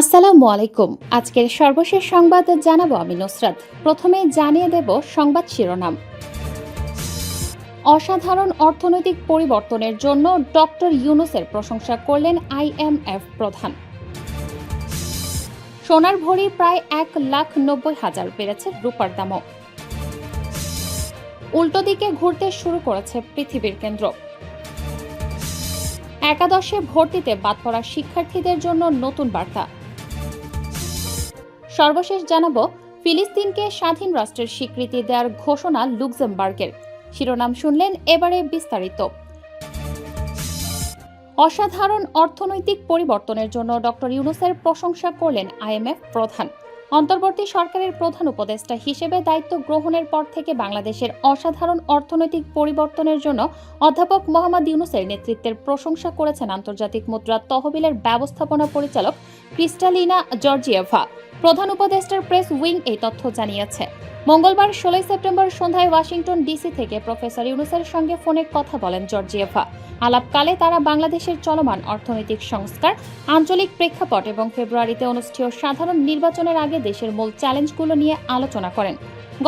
আসসালামু আলাইকুম। আজকের সর্বশেষ সংবাদ জানাব আমি নুসরাত। প্রথমে জানিয়ে দেব সংবাদ শিরোনাম। অসাধারণ অর্থনৈতিক পরিবর্তনের জন্য ডক্টর ইউনুসের প্রশংসা করলেন আইএমএফ প্রধান। সোনার ভরি প্রায় এক লাখ নব্বই হাজার বেড়েছে রূপার দামও। উল্টো দিকে ঘুরতে শুরু করেছে পৃথিবীর কেন্দ্র। একাদশে ভর্তিতে বাদ পড়া শিক্ষার্থীদের জন্য নতুন বার্তা। সর্বশেষ জানাব, ফিলিস্তিনকে স্বাধীন রাষ্ট্রের স্বীকৃতি দেওয়ার ঘোষণা লুক্সেমবার্গের। শিরোনাম শুনলেন এবারে বিস্তারিত। অসাধারণ অর্থনৈতিক পরিবর্তনের জন্য ডক্টর ইউনুসের প্রশংসা করলেন আইএমএফ প্রধান। অন্তর্বর্তী সরকারের প্রধান উপদেষ্টা হিসেবে দায়িত্ব গ্রহণের পর থেকে বাংলাদেশের অসাধারণ অর্থনৈতিক পরিবর্তনের জন্য অধ্যাপক মোহাম্মদ ইউনুসের নেতৃত্বের প্রশংসা করেছেন আন্তর্জাতিক মুদ্রা তহবিলের ব্যবস্থাপনা পরিচালক ক্রিস্টালিনা জর্জিয়েভা। প্রধান উপদেষ্টার প্রেস উইং এই তথ্য জানিয়েছে। মঙ্গলবার ষোলোই সেপ্টেম্বর সন্ধ্যায় ওয়াশিংটন ডিসি থেকে প্রফেসর ইউনুসের সঙ্গে ফোনে কথা বলেন জর্জিয়েভা। আলাপকালে তারা বাংলাদেশের চলমান অর্থনৈতিক সংস্কার, আঞ্চলিক প্রেক্ষাপট এবং ফেব্রুয়ারিতে অনুষ্ঠেয় সাধারণ নির্বাচনের আগে দেশের মূল চ্যালেঞ্জগুলো নিয়ে আলোচনা করেন।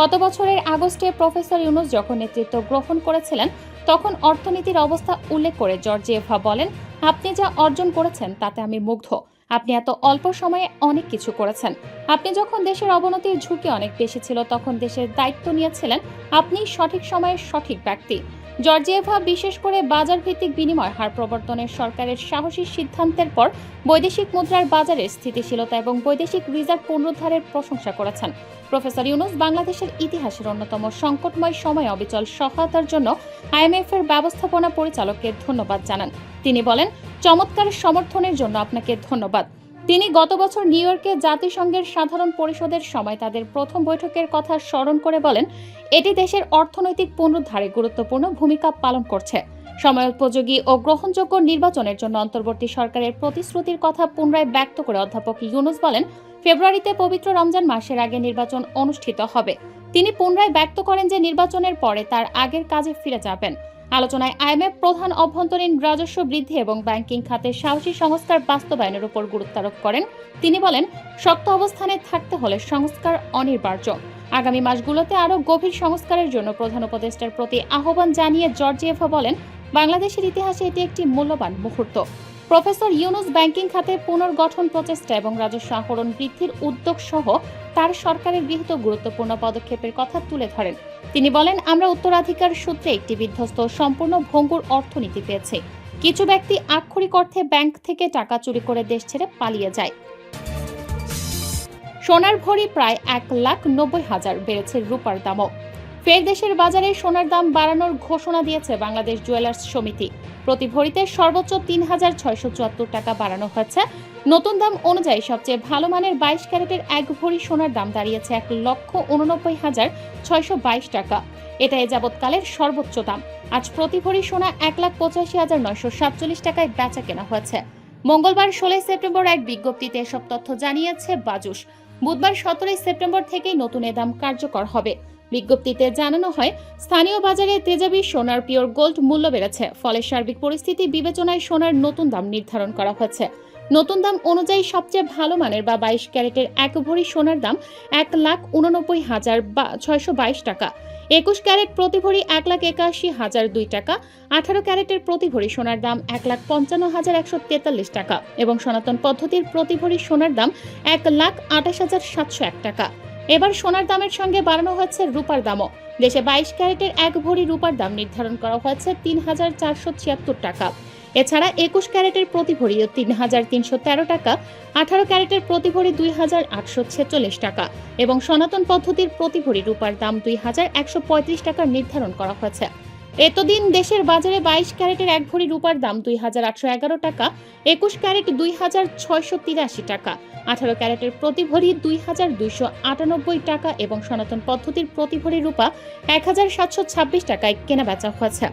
গত বছরের আগস্টে প্রফেসর ইউনুস যখন নেতৃত্ব গ্রহণ করেছিলেন, তখন অর্থনীতির অবস্থা উল্লেখ করে জর্জিয়েভা বলেন, আপনি যা অর্জন করেছেন তাতে আমি মুগ্ধ। আপনি এত অল্প সময়ে অনেক কিছু করেছেন। আপনি যখন দেশের অবনতির ঝুঁকি অনেক বেশি ছিল, তখন দেশের দায়িত্ব নিয়েছিলেন আপনি সঠিক সময়ে সঠিক ব্যক্তি। জর্জিয়েভা বিশেষ করে বাজার ভিত্তিক বিনিময় হার প্রবর্তনের সরকারের সাহসী সিদ্ধান্তের পর বৈদেশিক মুদ্রার বাজারের স্থিতিশীলতা এবং বৈদেশিক রিজার্ভ পুনরুদ্ধারের প্রশংসা করেছেন। প্রফেসর ইউনুস বাংলাদেশের ইতিহাসের অন্যতম সংকটময় সময়ে অবিচল সহায়তার জন্য আইএমএফ এর ব্যবস্থাপনা পরিচালককে ধন্যবাদ জানান। তিনি বলেন চমৎকার সমর্থনের জন্য আপনাকে ধন্যবাদ। তিনি গত বছর নিউ ইয়র্কে জাতিসংঘের সাধারণ পরিষদের সময় তাদের প্রথম বৈঠকের কথা স্মরণ করে বলেন, এটি দেশের অর্থনৈতিক পুনরুদ্ধারে গুরুত্বপূর্ণ ভূমিকা পালন করছে। সময়োপযোগী ও গ্রহণযোগ্য নির্বাচনের জন্য অন্তর্বর্তী সরকারের প্রতিশ্রুতির কথা পুনরায় ব্যক্ত করে অধ্যাপক ইউনুস বলেন, ফেব্রুয়ারিতে পবিত্র রমজান মাসের আগে নির্বাচন অনুষ্ঠিত হবে। তিনি পুনরায় ব্যক্ত করেন যে নির্বাচনের পরে তার আগের কাজে ফিরে যাবেন। আলোচনায় আইএমএফ প্রধান অভ্যন্তরীণ রাজস্ব বৃদ্ধি এবং ব্যাংকিং খাতে সাহসী সংস্কার বাস্তবায়নের উপর গুরুত্ব আরোপ করেন। তিনি বলেন, শক্ত অবস্থানে থাকতে হলে সংস্কার অনিবার্য। আগামী মাসগুলোতে আরও গভীর সংস্কারের জন্য প্রধান উপদেষ্টার প্রতি আহ্বান জানিয়ে জর্জিয়েভা বলেন, বাংলাদেশের ইতিহাসে এটি একটি মূল্যবান মুহূর্ত। প্রফেসর ইউনুস ব্যাংকিং খাতে পুনর্গঠন প্রচেষ্টা এবং রাজস্ব আহরণ বৃদ্ধির উদ্যোগ সহ তার সরকারের গৃহীত গুরুত্বপূর্ণ পদক্ষেপের কথা তুলে ধরেন। তিনি বলেন, আমরা উত্তরাধিকার সূত্রে একটি বিধ্বস্ত সম্পূর্ণ ভঙ্গুর অর্থনীতি পেয়েছি। কিছু ব্যক্তি আক্ষরিক অর্থে ব্যাংক থেকে টাকা চুরি করে দেশ ছেড়ে পালিয়ে যায়। সোনার ভরি প্রায় এক লাখ নব্বই হাজার বেড়েছে রূপার দামও। ফের দেশের বাজারে সোনার দাম বাড়ানোর ঘোষণা দিয়েছে বাংলাদেশ জুয়েলার্স সমিতি। প্রতি ভরিতে সর্বোচ্চ তিন হাজার ছয়শো চুয়াত্তর টাকা বাড়ানো হয়েছে। নতুন দাম অনুযায়ী সবচেয়ে ভালো মানের বাইশ ক্যারেটের এক ভরি সোনার দাম দাঁড়িয়েছে এক লক্ষ উননব্বই হাজার ছয়শো বাইশ টাকা। এটা এ যাবৎকালের সর্বোচ্চ দাম। আজ প্রতি ভরি সোনা এক লাখ পঁচাশি হাজার নয়শো সাতচল্লিশ টাকায় বেচা কেনা হয়েছে। মঙ্গলবার ষোলোই সেপ্টেম্বর এক বিজ্ঞপ্তিতে এসব তথ্য জানিয়েছে বাজুস বুধবার সতেরোই সেপ্টেম্বর থেকেই নতুন এ দাম কার্যকর হবে। বিজ্ঞপ্তিতে জানানো হয়, স্থানীয় বাজারে তেজাবি সোনার পিওর গোল্ড মূল্য বেড়েছে, ফলে সার্বিক পরিস্থিতি বিবেচনায় সোনার নতুন দাম নির্ধারণ করা হয়েছে। নতুন দাম অনুযায়ী সবচেয়ে ভালো মানের বা বাইশ ক্যারেটের এক ভরি সোনার দাম এক লাখ উননব্বই হাজার বা ছয়শো বাইশ টাকা, একুশ ক্যারেট প্রতি ভরি এক লাখ একাশি হাজার দুই টাকা, আঠারো ক্যারেটের প্রতি ভরি সোনার দাম এক লাখ পঞ্চান্ন হাজার একশো তেতাল্লিশ টাকা এবং সনাতন পদ্ধতির প্রতি ভরি সোনার দাম এক লাখ আঠাশ হাজার সাতশো এক টাকা। এবার সোনার দামের সঙ্গে বাড়ানো হচ্ছে রূপার দামও। দেশে বাইশ ক্যারেটের এক ভরি রূপার দাম নির্ধারণ করা হয়েছে তিন হাজার চারশো ছিয়াত্তর টাকা। এছাড়া একুশ ক্যারেটের প্রতি ভরিও তিন হাজার তিনশো তেরো টাকা, আঠারো ক্যারেটের প্রতি ভরি দুই হাজার আটশো ছেচল্লিশ টাকা এবং সনাতন পদ্ধতির প্রতি ভরি রূপার দাম দুই হাজার একশো পঁয়ত্রিশ টাকা নির্ধারণ করা হয়েছে। এতদিন দেশের বাজারে বাইশ ক্যারেটের এক ভরি রূপার দাম দুই হাজার আটশো এগারো টাকা, একুশ ক্যারেট দুই হাজার ছয়শো তিরাশি টাকা, আঠারো ক্যারেটের প্রতি ভরি দুই হাজার দুইশো আটানব্বই টাকা এবং সনাতন পদ্ধতির প্রতি ভরি রূপা এক হাজার সাতশো ছাব্বিশ টাকায় কেনা বেচা হয়েছে।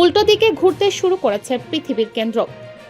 উল্টো দিকে ঘুরতে শুরু করেছে পৃথিবীর কেন্দ্র।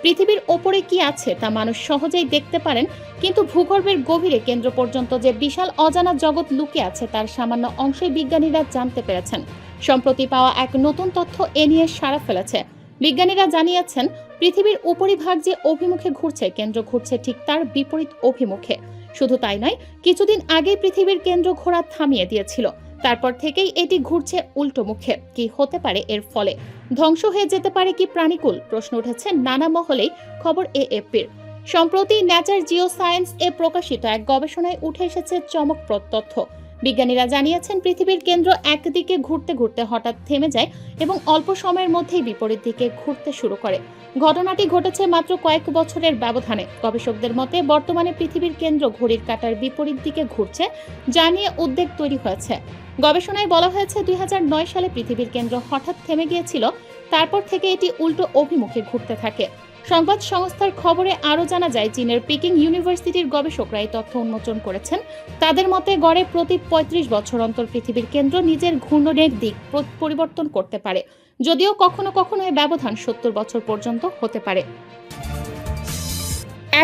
পৃথিবীর ওপরে কি আছে তা মানুষ সহজেই দেখতে পারেন, কিন্তু ভূগর্ভের গভীরে কেন্দ্র পর্যন্ত যে বিশাল অজানা জগৎ লুকে আছে তার সামান্য অংশই বিজ্ঞানীরা জানতে পেরেছেন। সম্প্রতি পাওয়া এক নতুন তথ্য এ নিয়ে সাড়া ফেলেছে। বিজ্ঞানীরা জানিয়েছেন, পৃথিবীর উপরিভাগ যে অভিমুখে ঘুরছে, কেন্দ্র ঘুরছে ঠিক তার বিপরীত অভিমুখে। শুধু তাই নয়, কিছুদিন আগেই পৃথিবীর কেন্দ্র ঘোরা থামিয়ে দিয়েছিল। তারপর থেকেই এটি ঘুরছে উল্টো মুখে। কি হতে পারে এর ফলে? ধ্বংস হয়ে যেতে পারে কি প্রাণীকুল? প্রশ্ন উঠেছে নানা মহলেই, খবর এএফপির। সম্প্রতি ন্যাচার জিও সায়েন্স এ প্রকাশিত এক গবেষণায় উঠে এসেছে চমকপ্রদ তথ্য। বিজ্ঞানীরা জানিয়েছেন, পৃথিবীর কেন্দ্র একদিকে ঘুরতে ঘুরতে হঠাৎ থেমে যায় এবং অল্প সময়ের মধ্যেই বিপরীত দিকে ঘুরতে শুরু করে। ঘটনাটি ঘটেছে মাত্র কয়েক বছরের ব্যবধানে। গবেষকদের মতে, বর্তমানে পৃথিবীর কেন্দ্র ঘড়ির কাটার বিপরীত দিকে ঘুরছে, যা নিয়ে উদ্বেগ তৈরি হয়েছে। গবেষণায় বলা হয়েছে, দুই হাজার নয় সালে পৃথিবীর কেন্দ্র হঠাৎ থেমে গিয়েছিল, তারপর থেকে এটি উল্টো অভিমুখে ঘুরতে থাকে। সংবাদ সংস্থার খবরে আরও জানা যায়, চীনের পিকিং ইউনিভার্সিটির গবেষকরা এই তথ্য উন্মোচন করেছেন। তাদের মতে, গড়ে প্রতি পঁয়ত্রিশ বছর অন্তর পৃথিবীর কেন্দ্র নিজের ঘূর্ণনের দিক পরিবর্তন করতে পারে। যদিও কখনো কখনো এই ব্যবধান সত্তর বছর পর্যন্ত হতে পারে।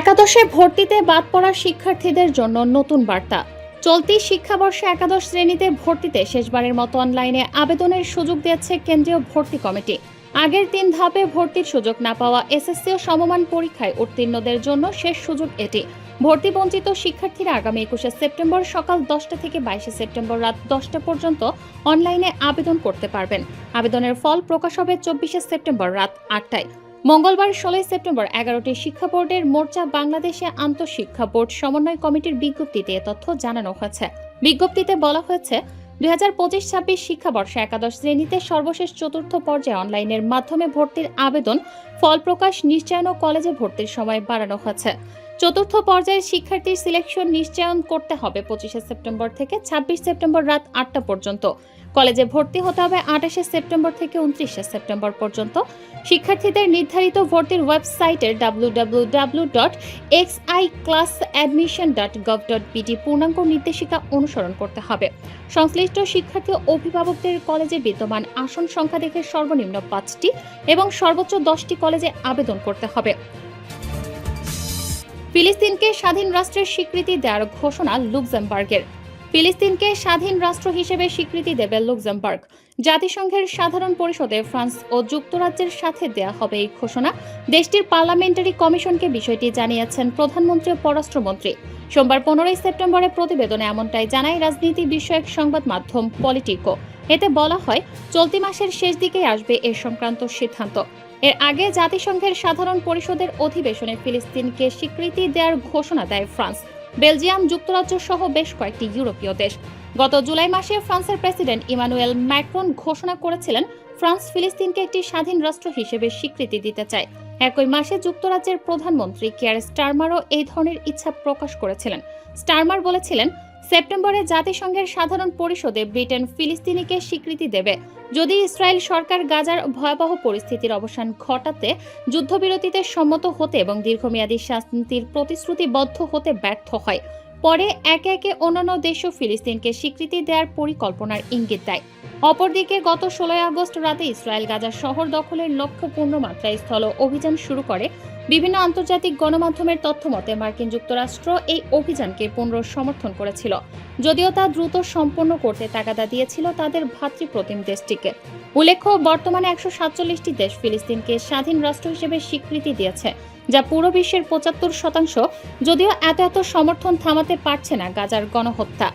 একাদশে ভর্তিতে বাদ পড়া শিক্ষার্থীদের জন্য নতুন বার্তা। চলতি শিক্ষাবর্ষে একাদশ শ্রেণীতে ভর্তিতে শেষবারের মতো অনলাইনে আবেদনের সুযোগ দিয়েছে কেন্দ্রীয় ভর্তি কমিটি। আগের তিন ধাপে ভর্তির সুযোগ না পাওয়া এসএসসি ও সমমান পরীক্ষায় উত্তীর্ণদের জন্য শেষ সুযোগ এটি। ভর্তি বঞ্চিত শিক্ষার্থীরা আগামী একুশে সেপ্টেম্বর সকাল দশটা থেকে বাইশে সেপ্টেম্বর রাত দশটা পর্যন্ত অনলাইনে আবেদন করতে পারবেন। আবেদনের ফল প্রকাশ হবে চব্বিশে সেপ্টেম্বর রাত আটটায়। মঙ্গলবার ষোলোই সেপ্টেম্বর এগারোটি শিক্ষা বোর্ডের মোর্চা বাংলাদেশে আন্তঃশিক্ষা বোর্ড সমন্বয় কমিটির বিজ্ঞপ্তিতে এ তথ্য জানানো হয়েছে। বিজ্ঞপ্তিতে বলা হয়েছে দুই হাজার পঁচিশ ছাব্বিশ শিক্ষাবর্ষে একাদশ শ্রেণীতে সর্বশেষ চতুর্থ পর্যায়ে অনলাইনের মাধ্যমে ভর্তির আবেদন ফল প্রকাশ, নিশ্চয়ন কলেজে ভর্তির সময় বাড়ানো হয়েছে। চতুর্থ পর্যায়ের শিক্ষার্থীর সিলেকশন নিশ্চয়ন করতে হবে পঁচিশে সেপ্টেম্বর থেকে ছাব্বিশ সেপ্টেম্বর রাত আটটা পর্যন্ত। কলেজে ভর্তি হতে হবে আঠাশে সেপ্টেম্বর থেকে উনত্রিশে সেপ্টেম্বর পর্যন্ত। শিক্ষার্থীদের নির্ধারিত ভর্তির ওয়েবসাইটের W W W dot X I class admission dot gov dot পূর্ণাঙ্গ নির্দেশিকা অনুসরণ করতে হবে। সংশ্লিষ্ট শিক্ষার্থী অভিভাবকদের কলেজে বিদ্যমান আসন সংখ্যা দেখে সর্বনিম্ন পাঁচটি এবং সর্বোচ্চ দশটি কলেজে আবেদন করতে হবে। ফিলিস্তিনকে স্বাধীন রাষ্ট্রের স্বীকৃতি দেওয়ার ঘোষণা লুক্সেমবার্গের। ফিলিস্তিনকে স্বাধীন রাষ্ট্র হিসেবে স্বীকৃতি দেবে লুক্সেমবার্গ। জাতিসংঘের সাধারণ পরিষদে ফ্রান্স ও যুক্তরাজ্যের সাথে দেয়া হবে এই ঘোষণা। দেশটির পার্লামেন্টারি কমিশনকে বিষয়টি জানিয়েছেন প্রধানমন্ত্রী ও পররাষ্ট্রমন্ত্রী। সোমবার পনেরোই সেপ্টেম্বরে প্রতিবেদনে এমনটাই জানায় রাজনীতি বিষয়ক সংবাদ মাধ্যম পলিটিকো। এতে বলা হয়, চলতি মাসের শেষ দিকেই আসবে এ সংক্রান্ত সিদ্ধান্ত। এর আগে জাতিসংঘের সাধারণ পরিষদের অধিবেশনে ফিলিস্তিনকে স্বীকৃতি দেওয়ার ঘোষণা দেয় ফ্রান্স। বেলজিয়াম যুক্তরাজ্য সহ বেশ কয়েকটি ইউরোপীয় দেশ। গত জুলাই মাসে ফ্রান্সের প্রেসিডেন্ট ইমানুয়েল ম্যাক্রন ঘোষণা করেছিলেন, ফ্রান্স ফিলিস্তিনকে একটি স্বাধীন রাষ্ট্র হিসেবে স্বীকৃতি দিতে চায়। একই মাসে যুক্তরাজ্যের প্রধানমন্ত্রী কেয়ার স্টারমারও এই ধরনের ইচ্ছা প্রকাশ করেছিলেন। স্টারমার বলেছিলেন, সেপ্টেম্বরে জাতিসংঘের সাধারণ পরিষদে ব্রিটেন ফিলিস্তিনিকে স্বীকৃতি দেবে। যদি ইসরায়েল সরকার গাজার ভয়াবহ পরিস্থিতির অবসান ঘটাতে যুদ্ধবিরতিতে সম্মত হতে এবং দীর্ঘমেয়াদী শান্তির প্রতিশ্রুতিবদ্ধ হতে ব্যর্থ হয়, পরে একে একে অন্যান্য দেশও ফিলিস্তিনকে স্বীকৃতি দেওয়ার পরিকল্পনার ইঙ্গিত দেয়। অপরদিকে গত ষোলোই আগস্ট রাতে ইসরায়েল গাজার শহর দখলের লক্ষ্য পূর্ণমাত্রায় স্থল অভিযান শুরু করে। বিভিন্ন আন্তর্জাতিক গণমাধ্যমের তথ্য মতে, মার্কিন যুক্তরাষ্ট্র এই অভিযানকে পুনঃ সমর্থন করেছিল। যদিও তা দ্রুত সম্পন্ন করতে তাগাদা দিয়েছিল তাদের ভাতৃপ্রতিম দেশটিকে। উল্লেখ্য, বর্তমানে একশো সাতচল্লিশটি দেশ ফিলিস্তিনকে স্বাধীন রাষ্ট্র হিসেবে স্বীকৃতি দিয়েছে, যা পুরো বিশ্বের পঁচাত্তর শতাংশ, যদিও এত এত সমর্থন থামাতে পারছে না গাজার গণহত্যা।